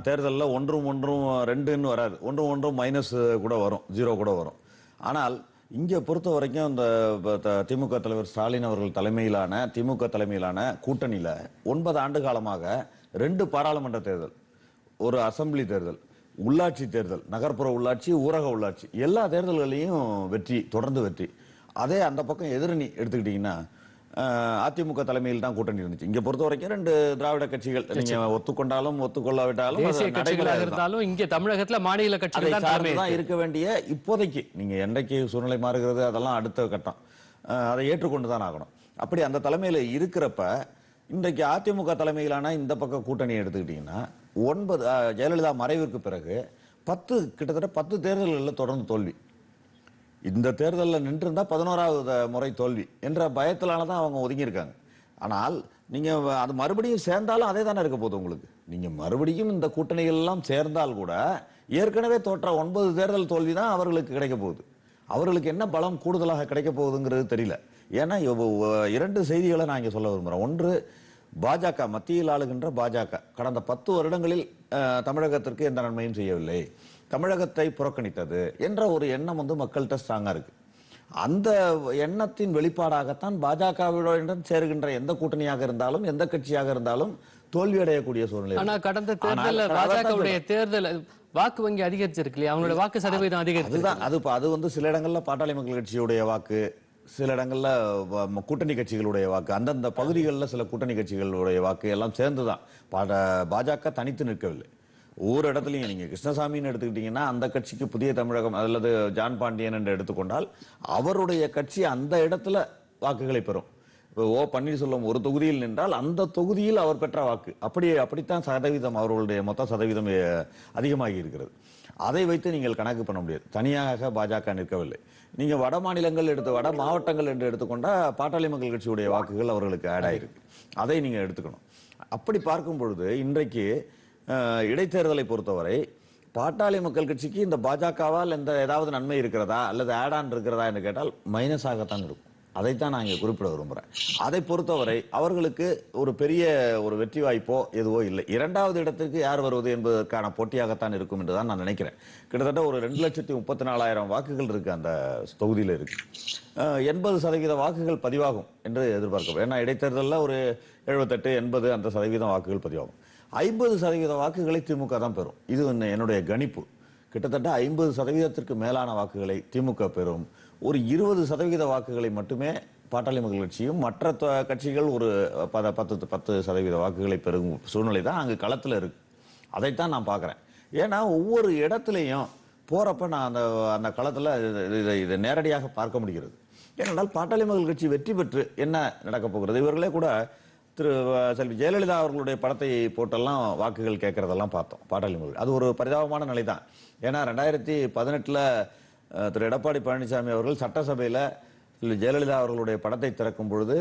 தேர்தலில் ஒன்றும் ஒன்றும் ரெண்டுன்னு வராது. ஒன்றும் ஒன்றும் மைனஸ் கூட வரும். ஜீரோ கூட வரும். ஆனால் இங்கே பொறுத்த வரைக்கும் இந்த த- திமுக தலைவர் ஸ்டாலின் அவர்கள் தலைமையிலான திமுக தலைமையிலான கூட்டணியில் ஒன்பது ஆண்டு காலமாக ரெண்டு பாராளுமன்ற தேர்தல் ஒரு அசெம்பிளி தேர்தல் உள்ளாட்சி தேர்தல் நகர்ப்புற உள்ளாட்சி ஊரக உள்ளாட்சி எல்லா தேர்தல்களையும் வெற்றி தொடர்ந்து வெற்றி. அதே அந்த பக்கம் எதிரணி எடுத்துக்கிட்டிங்கன்னா அதிமுக தலைமையில் தான் கூட்டணி இருந்துச்சு. இங்க பொறுத்த வரைக்கும் ரெண்டு திராவிட கட்சிகள் நீங்க ஒத்துக்கொண்டாலும் ஒத்துக்கொள்ளாவிட்டாலும். இருந்தாலும் இங்கே தமிழகத்துல மாநில கட்சிகள் தான் இருக்கு. வேண்டிய இப்போதைக்கு நீங்க என்றைக்கு சூழ்நிலை மாறுகிறது அதெல்லாம் அடுத்த கட்டம். அதை ஏற்றுக்கொண்டு தான் ஆகணும். அப்படி அந்த தலைமையில இருக்கிறப்ப இன்றைக்கு அதிமுக தலைமையிலான இந்த பக்கம் கூட்டணி எடுத்துக்கிட்டீங்கன்னா ஒன்பது ஜெயலலிதா மறைவிற்கு பிறகு பத்து கிட்டத்தட்ட பத்து தேர்தல்களில் தொடர்ந்து தோல்வி. இந்த தேர்தலில் நின்றிருந்தால் பதினோராவது முறை தோல்வி என்ற பயத்திலான தான் அவங்க ஒதுங்கியிருக்காங்க. ஆனால் நீங்கள் அது மறுபடியும் சேர்ந்தாலும் அதே தானே இருக்க போகுது உங்களுக்கு? நீங்கள் மறுபடியும் இந்த கூட்டணிகள் எல்லாம் சேர்ந்தால் கூட ஏற்கனவே தோற்ற ஒன்பது தேர்தல் தோல்வி தான் அவர்களுக்கு கிடைக்க போகுது. அவர்களுக்கு என்ன பலம் கூடுதலாக கிடைக்க போகுதுங்கிறது தெரியல. ஏன்னா இரண்டு செய்திகளை நான் இங்கே சொல்ல விரும்புகிறேன் ஒன்று பாஜக மத்தியில் ஆளுகின்ற பாஜக. கடந்த பத்து வருடங்களில் தமிழகத்திற்கு எந்த நன்மையும் செய்யவில்லை. தமிழகத்தை புறக்கணித்தது என்ற ஒரு எண்ணம் வந்து மக்கள்கிட்ட ஸ்ட்ராங்கா இருக்கு. அந்த எண்ணத்தின் வெளிப்பாடாகத்தான் பாஜகவுடன் சேருகின்ற எந்த கூட்டணியாக இருந்தாலும் எந்த கட்சியாக இருந்தாலும் தோல்வி அடையக்கூடிய சூழ்நிலை ஆனா. கடந்த தேர்தல்ல பாஜகவுடைய தேர்தல் வாக்கு வங்கி அதிகரிச்சிருக்கு இல்லையா? அவங்களோட வாக்கு சதவீதம் அதிகரிச்சிருக்கு. அதுதான் அது அது வந்து சில இடங்கள்ல பாட்டாளி மக்கள் கட்சியுடைய வாக்கு சில இடங்கள்ல கூட்டணி கட்சிகளுடைய வாக்கு அந்தந்த பகுதிகளில் சில கூட்டணி கட்சிகளுடைய வாக்கு எல்லாம் சேர்ந்து தான் பாட- பாஜக தனித்து நிற்கவில்லை. ஒவ்வொரு இடத்துலையும் நீங்க கிருஷ்ணசாமின்னு எடுத்துக்கிட்டீங்கன்னா அந்த கட்சிக்கு புதிய தமிழகம் அல்லது ஜான் பாண்டியன் என்று எடுத்துக்கொண்டால் அவருடைய கட்சி அந்த இடத்துல வாக்குகளை பெறும். இப்போ ஓ பன்னீர்செல்வம் ஒரு தொகுதியில் நின்றால் அந்த தொகுதியில் அவர் பெற்ற வாக்கு. அப்படி அப்படித்தான் சதவீதம் அவர்களுடைய மொத்த சதவீதம் அதிகமாகி இருக்கிறது. அதை வைத்து நீங்கள் கணக்கு பண்ண முடியாது. தனியாக பாஜக நிற்கவில்லை. நீங்கள் வட மாநிலங்கள் எடுத்து வட மாவட்டங்கள் என்று எடுத்துக்கொண்டால் பாட்டாளி மக்கள் கட்சியுடைய வாக்குகள் அவர்களுக்கு ஆட் ஆயிருக்கு. அதை நீங்கள் எடுத்துக்கணும். அப்படி பார்க்கும் பொழுது இன்றைக்கு இடைத்தேர்தலை பொறுத்தவரை பாட்டாளி மக்கள் கட்சிக்கு இந்த பாஜகவால் எந்த ஏதாவது நன்மை இருக்கிறதா அல்லது ஆட் ஆன் இருக்கிறதா என்று கேட்டால் மைனஸாகத்தான் இருக்கும். அதைத்தான் நான் இங்கே குறிப்பிட விரும்புகிறேன் அதை பொறுத்தவரை அவர்களுக்கு ஒரு பெரிய ஒரு வெற்றி வாய்ப்போ எதுவோ இல்லை. இரண்டாவது இடத்திற்கு யார் வருவது என்பதற்கான போட்டியாகத்தான் இருக்கும் என்று தான் நான் நினைக்கிறேன். கிட்டத்தட்ட ஒரு ரெண்டு லட்சத்தி முப்பத்தி நாலாயிரம் வாக்குகள் இருக்குது அந்த தொகுதியில் இருக்குது எண்பது சதவீத வாக்குகள் பதிவாகும் என்று எதிர்பார்க்கப்படும் ஏன்னா இடைத்தேர்தலில் ஒரு எழுபத்தெட்டு எண்பது அந்த சதவீதம் வாக்குகள் பதிவாகும். ஐம்பது சதவீத வாக்குகளை திமுக தான் பெறும். இது என்னுடைய கணிப்பு. கிட்டத்தட்ட ஐம்பது சதவீதத்திற்கு மேலான வாக்குகளை திமுக பெறும். ஒரு இருபது சதவீத வாக்குகளை மட்டுமே பாட்டாளி மக்கள் கட்சியும் மற்ற கட்சிகள் ஒரு பத பத்து பத்து சதவீத வாக்குகளை பெறும் சூழ்நிலை தான் அங்கே களத்தில் இருக்கு. அதைத்தான் நான் பார்க்குறேன். ஏன்னா ஒவ்வொரு இடத்துலையும் போகிறப்ப நான் அந்த அந்த களத்தில் இதை இதை நேரடியாக பார்க்க முடிகிறது. ஏனென்றால் பாட்டாளி மக்கள் கட்சி வெற்றி பெற்று என்ன நடக்கப் போகிறது? இவர்களே கூட திரு செல்வி ஜெயலலிதா அவர்களுடைய படத்தை போட்டெல்லாம் வாக்குகள் கேட்கறதெல்லாம் பார்த்தோம் பாட்டாளி மொழி அது ஒரு பரிதாபமான நிலை தான் ஏன்னா ரெண்டாயிரத்தி பதினெட்டில் திரு எடப்பாடி பழனிசாமி அவர்கள் சட்டசபையில் செல்வி ஜெயலலிதா அவர்களுடைய படத்தை திறக்கும் பொழுது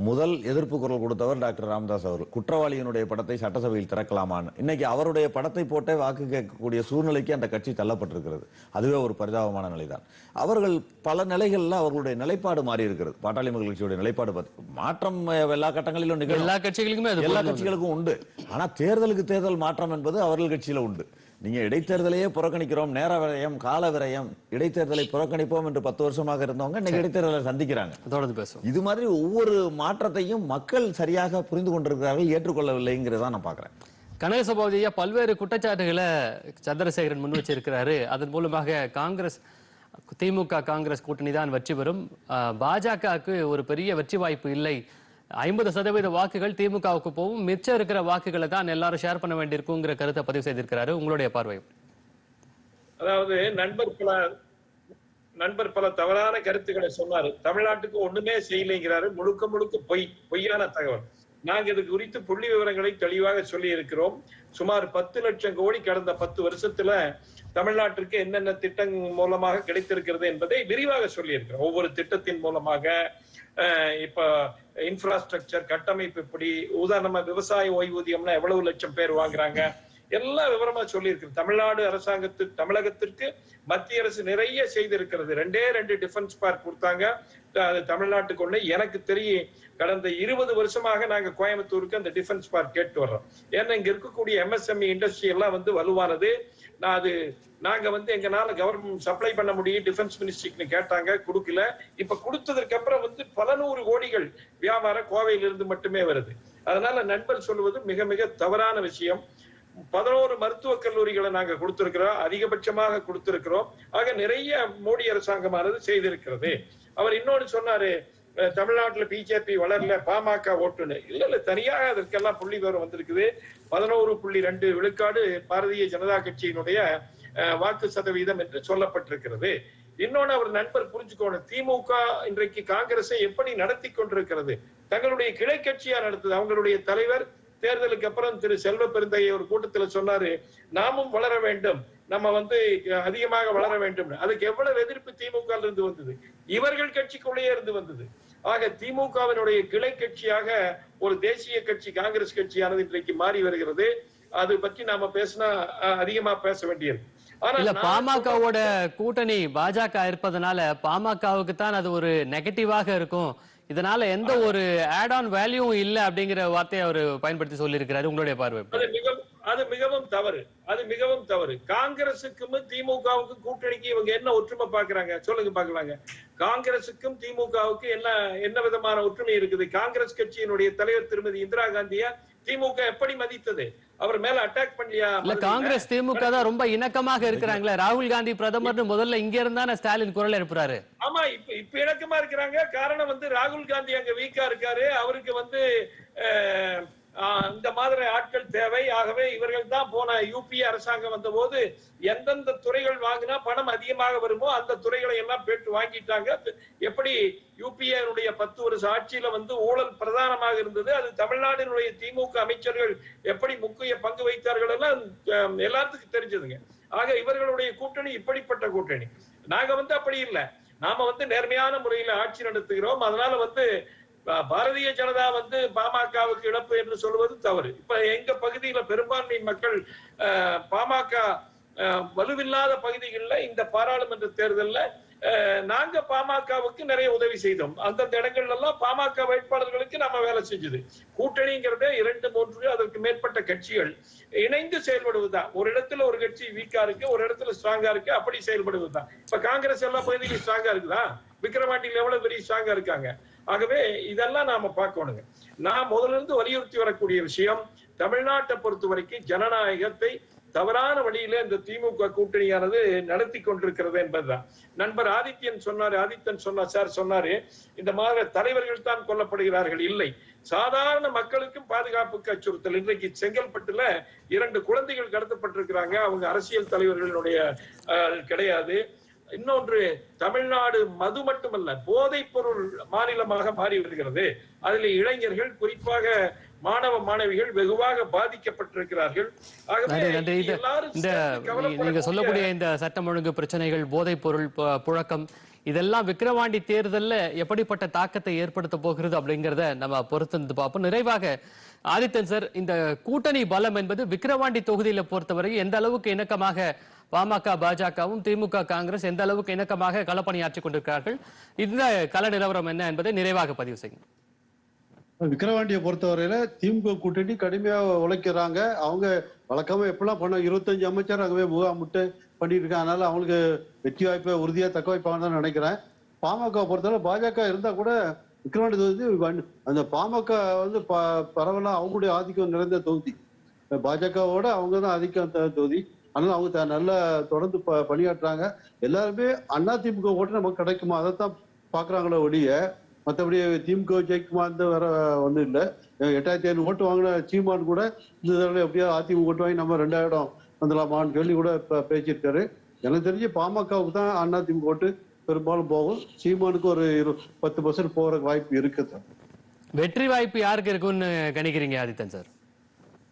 முதல் எதிர்ப்பு குரல் கொடுத்தவர் டாக்டர் ராமதாஸ் அவர்கள். குற்றவாளியினுடைய படத்தை சட்டசபையில் திறக்கலாமான்னு. இன்னைக்கு அவருடைய படத்தை போட்டே வாக்கு கேட்கக்கூடிய சூழ்நிலைக்கு அந்த கட்சி தள்ளப்பட்டிருக்கிறது. அதுவே ஒரு பரிதாபமான நிலைதான். அவர்கள் பல நிலைகள்ல அவர்களுடைய நிலைப்பாடு மாறி இருக்கிறது பாட்டாளி மக்கள் கட்சியுடைய நிலைப்பாடு பார்த்து- மாற்றம் எல்லா கட்டங்களிலும் நிகழும். எல்லா கட்சிகளுக்குமே எல்லா. கட்சிகளுக்கும் உண்டு. ஆனா தேர்தலுக்கு தேர்தல் மாற்றம் என்பது அவர்கள் கட்சியில உண்டு. நீங்க இடைத்தேர்தலையே புறக்கணிக்கிறோம் நேர விரயம் கால விரயம் இடைத்தேர்தலை புறக்கணிப்போம் என்று பத்து வருஷமாக இருந்தவங்க இன்னைக்கு இடைத்தேர்தலை சந்திக்கிறாங்க. தொடர்ந்து பேசுவோம். இது மாதிரி ஒவ்வொரு மாற்றத்தையும் மக்கள் சரியாக புரிந்து கொண்டிருக்கிறார்கள் ஏற்றுக்கொள்ளவில்லைங்கிறத நான் பாக்குறேன். கனக சபாபதியா பல்வேறு குற்றச்சாட்டுகளை சந்திரசேகரன் முன் வச்சிருக்கிறாரு. அதன் மூலமாக காங்கிரஸ் திமுக காங்கிரஸ் கூட்டணி தான் வெற்றி பெறும். பாஜகவுக்கு ஒரு பெரிய வெற்றி வாய்ப்பு இல்லை. ஐம்பது சதவீத வாக்குகள் திமுகவுக்கு போகும். மிச்சம் இருக்கிற வாக்குகளை தான் எல்லாரும் ஷேர் பண்ண வேண்டியிருக்குங்கிற கருத்தை பதிவு செய்திருக்கிறாரு. உங்களுடைய பார்வை அதாவது நண்பர் பல நண்பர் பல தவறான கருத்துக்களை சொன்னாரு. தமிழ்நாட்டுக்கு ஒண்ணுமே செய்யலைங்கிறாரு. முழுக்க முழுக்க பொய் பொய்யான தகவல். நாங்க இது குறித்து புள்ளி விவரங்களை தெளிவாக சொல்லி இருக்கிறோம் சுமார் பத்து லட்சம் கோடி கடந்த பத்து வருஷத்துல தமிழ்நாட்டிற்கு என்னென்ன திட்டம் மூலமாக கிடைத்திருக்கிறது என்பதை விரிவாக சொல்லி இருக்கிறோம் ஒவ்வொரு திட்டத்தின் மூலமாக அஹ், இப்ப இன்ஃப்ராஸ்ட்ரக்சர் கட்டமைப்பு இப்படி உதாரணமா விவசாய ஓய்வூதியம்னா எவ்வளவு லட்சம் பேர் வாங்குறாங்க? எல்லா விவரமா சொல்லியிருக்கு தமிழ்நாடு அரசாங்கத்து தமிழகத்திற்கு மத்திய அரசு நிறைய செய்திருக்கிறது. ரெண்டே ரெண்டு டிஃபென்ஸ் பார்க் கொடுத்தாங்க. அது தமிழ்நாட்டுக்கு ஒண்ணு. எனக்கு தெரியும் கடந்த இருபது வருஷமாக நாங்க கோயம்புத்தூருக்கு அந்த டிஃபென்ஸ் பார்க் கேட்டு வர்றோம். ஏன்னா இங்க இருக்கக்கூடிய எம்எஸ்எம்இ இண்டஸ்ட்ரி எல்லாம் வந்து வலுவானது. நான் அது நாங்க வந்து எங்கனால கவர்மெண்ட் சப்ளை பண்ண முடியும் டிஃபென்ஸ் மினிஸ்ட்ரிக்கு கேட்டாங்க கொடுக்கல. இப்ப கொடுத்ததற்கு அப்புறம் வந்து பல நூறு கோடிகள் வியாபாரம் கோவையிலிருந்து மட்டுமே வருது. அதனால நண்பர் சொல்வது மிக மிக தவறான விஷயம். பதினோரு மருத்துவக் கல்லூரிகளை நாங்க கொடுத்திருக்கிறோம் அதிகபட்சமாக கொடுத்திருக்கிறோம். ஆக நிறைய மோடி அரசாங்கமானது செய்திருக்கிறது. அவர் இன்னொன்னு சொன்னாரு தமிழ்நாட்டுல பிஜேபி வளரல பாமக ஓட்டுன்னு. இல்ல இல்ல தனியாக அதற்கெல்லாம் புள்ளி விவரம் வந்திருக்குது. பதினோரு புள்ளி ரெண்டு விழுக்காடு பாரதிய ஜனதா கட்சியினுடைய வாக்கு சதவீதம் என்று சொல்லப்பட்டிருக்கிறது. இன்னொன்னு அவர் நண்பர் புரிஞ்சுக்கோணும். திமுக இன்றைக்கு காங்கிரஸை எப்படி நடத்தி கொண்டிருக்கிறது? தங்களுடைய கிளை கட்சியா நடத்துது? அவங்களுடைய தலைவர் தேர்தலுக்கு அப்புறம் திரு செல்வ பெருந்தைய ஒரு கூட்டத்துல சொன்னாரு நாமும் வளர வேண்டும். நம்ம வந்து அதிகமாக வளர வேண்டும். அதுக்கு எவ்வளவு எதிர்ப்பு திமுக இருந்து வந்தது? இவர்கள் கட்சிக்குள்ளேயே இருந்து வந்தது. ஆக திமுகவினுடைய கிளை கட்சியாக ஒரு தேசிய கட்சி காங்கிரஸ் கட்சியானது இன்றைக்கு மாறி வருகிறது. அது பற்றி நாம பேசினா அதிகமா பேச வேண்டியது. ஆனா இல்ல பாமகவோட கூட்டணி பாஜக இருப்பதனால பாமகவுக்கு தான் அது ஒரு நெகட்டிவாக இருக்கும். இதனால எந்த ஒரு ஆட் ஆன் வேல்யூவும் இல்ல அப்படிங்கிற வார்த்தையை அவர் பயன்படுத்தி சொல்லியிருக்கிறாரு. உங்களுடைய பார்வை? அது மிகவும் அது மிகவும் தவறு. அது மிகவும் தவறு. காங்கிரசுக்கும் திமுகவுக்கும் கூட்டணிக்கு இவங்க என்ன ஒற்றுமை பாக்குறாங்க சொல்லுங்க பாக்கலாங்க காங்கிரசுக்கும் திமுகவுக்கும் என்ன என்ன விதமான ஒற்றுமை இருக்குது? காங்கிரஸ் கட்சியினுடைய தலைவர் திருமதி இந்திரா காந்திய திமுக எப்படி மதித்தது? அவர் மேல அட்டாக் பண்ணலையா இல்ல? காங்கிரஸ் திமுக தான் ரொம்ப இணக்கமாக இருக்கிறாங்களே. ராகுல் காந்தி பிரதமர்னு முதல்ல இங்க இருந்தானே ஸ்டாலின் குரல் எழுப்புறாரு. ஆமா இப்ப இப்ப இணக்கமா இருக்கிறாங்க. காரணம் வந்து ராகுல் காந்தி அங்க வீக்கா இருக்காரு. அவருக்கு வந்து இந்த மாதிரி ஆட்கள் தேவை. ஆகவே இவர்கள் தான் போன யூபிஏ அரசாங்கம் வந்த போது எந்தெந்த துறைகள் வாங்கினா பணம் அதிகமாக வருமோ அந்த துறைகளை எல்லாம் பேட்டு வாங்கிட்டாங்க. எப்படி யூபிஏனுடைய பத்து வருஷ ஆட்சியில வந்து ஊழல் பிரதானமாக இருந்தது. அது தமிழ்நாட்டினுடைய திமுக அமைச்சர்கள் எப்படி முக்கிய பங்கு வைத்தார்கள் எல்லாம் எல்லாத்துக்கும் தெரிஞ்சதுங்க. ஆக இவர்களுடைய கூட்டணி இப்படிப்பட்ட கூட்டணி. நாங்க வந்து அப்படி இல்லை. நாம வந்து நேர்மையான முறையில ஆட்சி நடத்துகிறோம். அதனால வந்து பாரதிய ஜனதா வந்து பாமகவுக்கு இழப்பு என்று சொல்வது தவறு. இப்ப எங்க பகுதியில பெரும்பான்மை மக்கள் அஹ், பாமக வலுவில்லாத பகுதிகளில் இந்த பாராளுமன்ற தேர்தல்ல நாங்க பாமகவுக்கு நிறைய உதவி செய்தோம். அந்தந்த இடங்கள்ல எல்லாம் பாமக வேட்பாளர்களுக்கு நம்ம வேலை செஞ்சது. கூட்டணிங்கிறதே இரண்டு மூன்று அதற்கு மேற்பட்ட கட்சிகள் இணைந்து செயல்படுவதுதான். ஒரு இடத்துல ஒரு கட்சி வீக்கா இருக்கு ஒரு இடத்துல ஸ்ட்ராங்கா இருக்கு அப்படி செயல்படுவதுதான். இப்ப காங்கிரஸ் எல்லா பகுதியிலும் ஸ்ட்ராங்கா இருக்குதா? விக்கிரவாண்டியில் எவ்வளவு பெரிய ஸ்ட்ராங்கா இருக்காங்க? ஆகவே இதெல்லாம் நாம பார்க்கணுங்க. நான் முதல்ல இருந்து வலியுறுத்தி வரக்கூடிய விஷயம் தமிழ்நாட்டை பொறுத்த வரைக்கும் ஜனநாயகத்தை தவறான வழியில இந்த திமுக கூட்டணியானது நடத்தி கொண்டிருக்கிறது என்பதுதான். நண்பர் ஆதித்யன் சொன்னாரு ஆதித்யன் சொன்னார் சார் சொன்னாரு இந்த மாதிரி தலைவர்கள் தான் கொல்லப்படுகிறார்கள். இல்லை சாதாரண மக்களுக்கும் பாதுகாப்புக்கு அச்சுறுத்தல் இன்றைக்கு செங்கல்பட்டுல இரண்டு குழந்தைகள் கடத்தப்பட்டிருக்கிறாங்க. அவங்க அரசியல் தலைவர்களுடைய அஹ், கிடையாது. இன்னொன்று தமிழ்நாடு மது மட்டுமல்ல போதைப் பொருள் மாநிலமாக மாறி வருகிறது. அதில் இளைஞர்கள் குறிப்பாக மாணவ மாணவிகள் வெகுவாக பாதிக்கப்பட்டிருக்கிறார்கள். இந்த நீங்க சொல்லக்கூடிய இந்த சட்டம் ஒழுங்கு பிரச்சனைகள் போதைப் பொருள் புழக்கம் இதெல்லாம் விக்கிரவாண்டி தேர்தல்ல எப்படிப்பட்ட தாக்கத்தை ஏற்படுத்த போகிறது அப்படிங்கறத நம்ம பொறுத்திருந்து பார்ப்போம். நிறைவாக ஆதித்தன் சார் இந்த கூட்டணி பலம் என்பது விக்கிரவாண்டி தொகுதியில பொறுத்தவரை எந்த அளவுக்கு இணக்கமாக பாமக பாஜகவும் திமுக காங்கிரஸ் எந்த அளவுக்கு இணக்கமாக களப்பணியாற்றிக் கொண்டிருக்கிறார்கள் இந்த கள நிலவரம் என்ன என்பதை நிறைவாக பதிவு செய்யுங்க விக்கிரவாண்டியை பொறுத்தவரையில திமுக கூட்டணி கடுமையா உழைக்கிறாங்க. அவங்க வழக்கமா எப்படிலாம் பண்ண இருபத்தஞ்சு அமைச்சர் அங்கவே முகாமிட்டு பண்ணிட்டு இருக்காங்க. அதனால அவங்களுக்கு வெற்றி வாய்ப்பை உறுதியா தக்க வைப்பாங்கன்னு தான் நினைக்கிறேன். பாமக பொறுத்தவரை பாஜக இருந்தா கூட விக்கிரவாண்டி தொகுதி அந்த பாமக வந்து ப- பரவலா அவங்களுடைய ஆதிக்கம் நிறைந்த தொகுதி. பாஜகவோட அவங்க தான் ஆதிக்கம் தொகுதி. அதனால அவங்க த- நல்லா தொடர்ந்து ப- பணியாற்றுறாங்க. எல்லாருமே அதிமுக ஓட்டு நமக்கு கிடைக்குமா? அதைத்தான் பாக்குறாங்களோ ஒழிய மற்றபடி திமுக ஜெயிக்குமான்னு வேற ஒன்றும் இல்லை. எட்டாயிரத்தி ஐநூறு ஓட்டு வாங்கின சீமான் கூட இந்த தடவை எப்படியோ அதிமுக ஓட்டு வாங்கி நம்ம ரெண்டாயிரம் வந்துடலாமான்னு சொல்லி கூட ப- பேசியிருக்காரு. எனக்கு தெரிஞ்சு பாமகவுக்கு தான் அதிமுக ஓட்டு பெரும்பாலும் போகும். சீமானுக்கு ஒரு இரு பத்து பர்சன்ட் போற வாய்ப்பு இருக்குது வெற்றி வாய்ப்பு யாருக்கு இருக்குன்னு கணிக்கிறீங்க ஆதித்தன் சார்?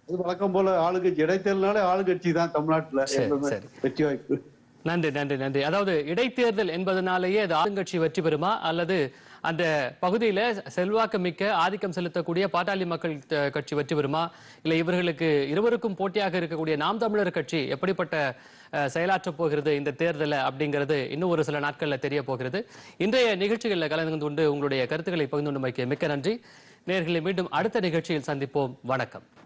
அது வழக்கம் போல ஆளுங்கட்சி இடைத்தேர்தல்னாலே ஆளுங்கட்சி தான் தமிழ்நாட்டுல. வெற்றி வாய்ப்பு. நன்றி நன்றி நன்றி. அதாவது இடைத்தேர்தல் என்பதனாலேயே அது ஆளுங்கட்சி வெற்றி பெறுமா அல்லது அந்த பகுதியில செல்வாக்கு மிக்க ஆதிக்கம் செலுத்தக்கூடிய பாட்டாளி மக்கள் கட்சி வெற்றி பெறுமா? இல்ல இவர்களுக்கு இருவருக்கும் போட்டியாக இருக்கக்கூடிய நாம் தமிழர் கட்சி எப்படிப்பட்ட செயலாற்றப் போகிறது இந்த தேர்தல அப்படிங்கிறது இன்னும் ஒரு சில நாட்கள்ல தெரிய போகிறது இன்றைய நிகழ்ச்சிகளில் கலந்து கொண்டு உங்களுடைய கருத்துக்களை பகிர்ந்து கொண்டமைக்கு மிக்க நன்றி. நேர்களை மீண்டும் அடுத்த நிகழ்ச்சியில் சந்திப்போம். வணக்கம்.